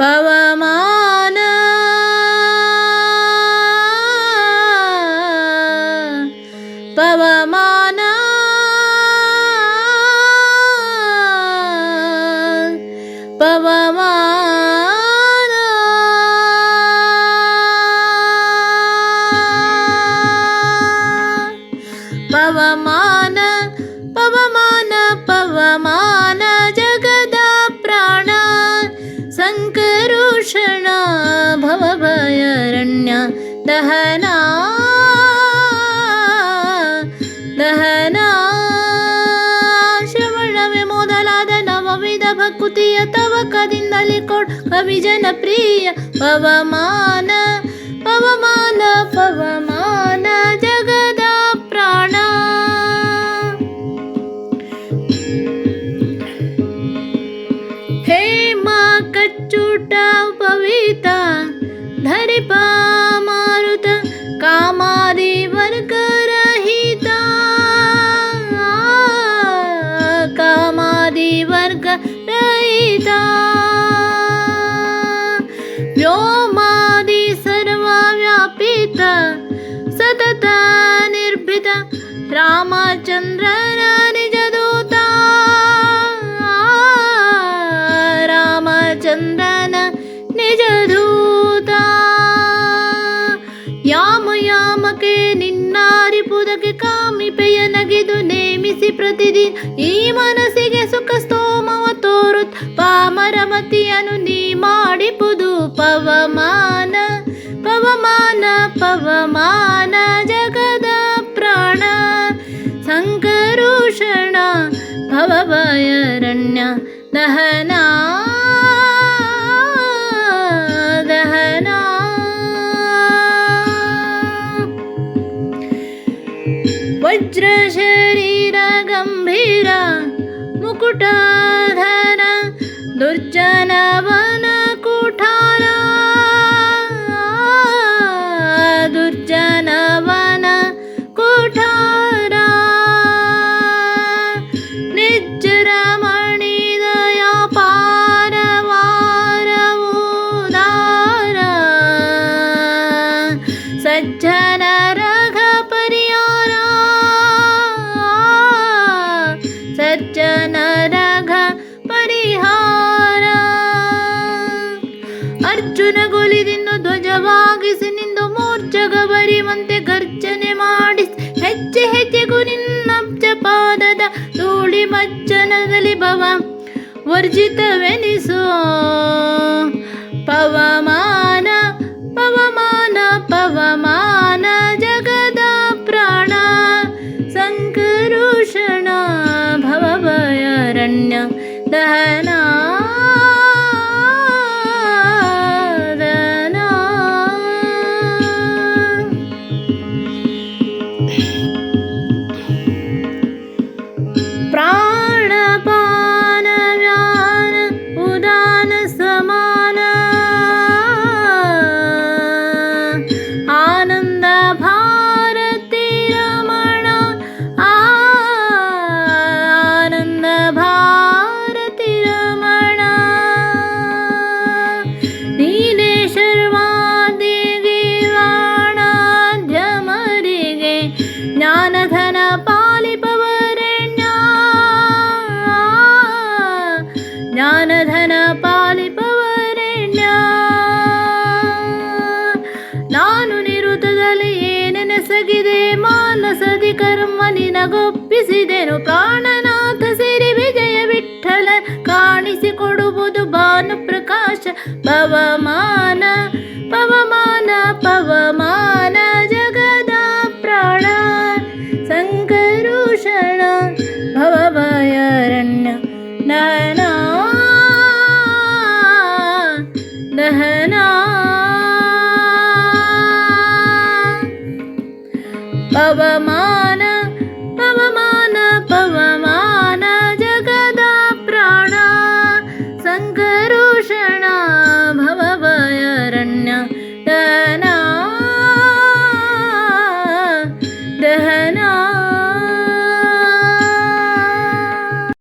ಪವಮಾನ ದಹನ ಶ್ರವಣವೇ ಮೊದಲಾದ ನವವಿಧ ಭಕುತಿಯ ತವಕದಿಂದಲೇ ಕೊಡ್ ಕವಿ ಜನಪ್ರಿಯ ಪವಮಾನ ಪವಮಾನ ಪವಮಾನ ಜಗದ ಪ್ರಾಣ. ರಾಮಚಂದ್ರನ ನಿಜದೂತ. ರಾಮಚಂದ್ರನ ನಿಜದೂತ. ಯಾಮ ಯಾಮಕ್ಕೆ ನಿನ್ನಾರಿಪುದಕ್ಕೆ ಕಾಮಿಪೆಯ ನಗಿದು ನೇಮಿಸಿ ಪ್ರತಿದಿನ ಈ ಮನಸ್ಸಿಗೆ ಸುಖ ಸ್ತೋಮವ ತೋರುತ್. ಪಾಮರಮತಿಯನ್ನು ನೀ ಮಾಡಿಪುದು ಪವಮಾನ ಪವಮಾನ ಪವಮಾನ. दहना दहना। वज्रशरीरगम्भीर मुकुटाधर दुर्जनवनकुठारा। दुर्जन ಅರ್ಜುನ ಗೊಲಿದಿನ್ನು ಧ್ವಜವಾಗಿಸಿ ನಿಂದು ಮೂರ್ಛಗ ಬರಿವಂತೆ ಗರ್ಜನೆ ಮಾಡಿಸಿ. ಹೆಜ್ಜೆ ಹೆಜ್ಜೆಗೂ ನಿನ್ನಬ್ಜ ಪಾದದ ತೋಳಿ ಮಜ್ಜನದಲ್ಲಿ ಭವ ವರ್ಜಿತವೆನಿಸೋ. ಪವಮಾನ ಪವಮಾನ ಜ್ಞಾನಧನ ಪಾಲಿಪವರೆಣ್ಯ. ಜ್ಞಾನಧನ ಪಾಲಿಪವರೆಣ್ಯ. ನಾನು ನಿರುತದಲ್ಲಿ ಏನೆನೆಸಗಿದೆ ಮಾನಸದಿ ಕರ್ಮ ನಿನಗೊಪ್ಪಿಸಿದೆನು. ಕಾಣನಾಥ ಸಿರಿ ವಿಜಯ ವಿಠಲ ಕಾಣಿಸಿಕೊಡುವುದು ಭಾನು ಪ್ರಕಾಶ ಪವಮಾನ ಪವಮಾನ ಪವಮಾನ.